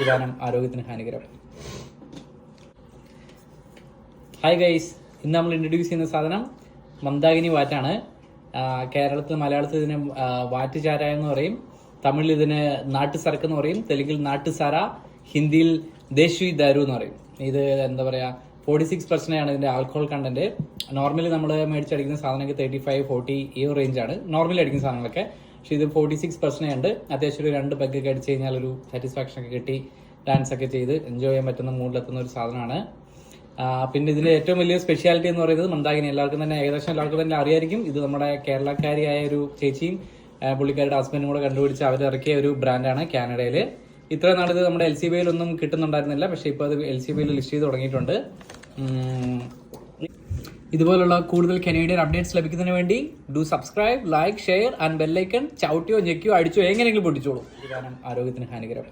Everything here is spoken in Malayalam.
വിധാനം ആരോഗ്യത്തിന് ഹാനികരം. ഹായ് ഗൈസ് ഇന്ന് നമ്മൾ ഇൻട്രൊഡ്യൂസ് ചെയ്യുന്ന സാധനം മന്ദാകിനി വാറ്റാണ്. കേരളത്തിൽ മലയാളത്തിൽ ഇതിന് ആ, വാറ്റ് ചാരായ എന്ന് പറയും. തമിഴിൽ ഇതിന് നാട്ടു സരക്ക് എന്ന് പറയും. തെലുങ്കിൽ നാട്ടു സാര ഹിന്ദിയിൽ ദേശി ദാരു എന്ന് പറയും. ഇത് എന്താ പറയാ ഫോർട്ടി സിക്സ് പെർസെന്റ് ആണ് ഇതിന്റെ ആൽക്കഹോൾ കണ്ടന്റ് നോർമലി നമ്മൾ മേടിച്ചടിക്കുന്ന സാധനങ്ങൾക്ക് തേർട്ടി ഫൈവ് ഫോർട്ടി ഈ റേഞ്ചാണ് നോർമലി അടിക്കുന്ന സാധനങ്ങളൊക്കെ. പക്ഷെ ഇത് ഫോർട്ടി സിക്സ് പെർസെന്റ് ഉണ്ട് അത്യാവശ്യം ഒരു രണ്ട് ബഗ് ഒക്കെ അടിച്ചു കഴിഞ്ഞാൽ ഒരു സാറ്റിസ്ഫാക്ഷൻ ഒക്കെ കിട്ടി. ഡാൻസ് ഒക്കെ ചെയ്ത് എൻജോയ് ചെയ്യാൻ പറ്റുന്ന മൂഡിലെത്തുന്ന ഒരു സാധനമാണ്. പിന്നെ ഇതിന്റെ ഏറ്റവും വലിയ സ്പെഷ്യാലിറ്റി എന്ന് പറയുന്നത് മന്ദാകിനി. എല്ലാവർക്കും തന്നെ ഏകദേശം എല്ലാവർക്കും തന്നെ അറിയായിരിക്കും. ഇത് നമ്മുടെ കേരളക്കാരിയായ ഒരു ചേച്ചിയും പുള്ളിക്കാരുടെ ഹസ്ബൻഡും കൂടെ കണ്ടുപിടിച്ച് അവർ ഇറക്കിയ ഒരു ബ്രാൻഡാണ് കാനഡയിൽ ഇത്ര നാളിത് നമ്മുടെ എൽ സി ബിയിലൊന്നും കിട്ടുന്നുണ്ടായിരുന്നില്ല. പക്ഷേ ഇപ്പോൾ അത് എൽ സി ബിയിൽ ലിസ്റ്റ് ചെയ്ത് തുടങ്ങിയിട്ടുണ്ട്. ഇതുപോലുള്ള കൂടുതൽ കനേഡിയൻ അപ്ഡേറ്റ്സ് ലഭിക്കുന്നതിന് വേണ്ടി do subscribe like share and bell icon ചവിട്ടിയോ ഞെക്കിയോ അടിച്ചോ എങ്ങനെയെങ്കിലും പൊട്ടിച്ചോളൂ. കാരണം ആരോഗ്യത്തിന് ഹാനികരം.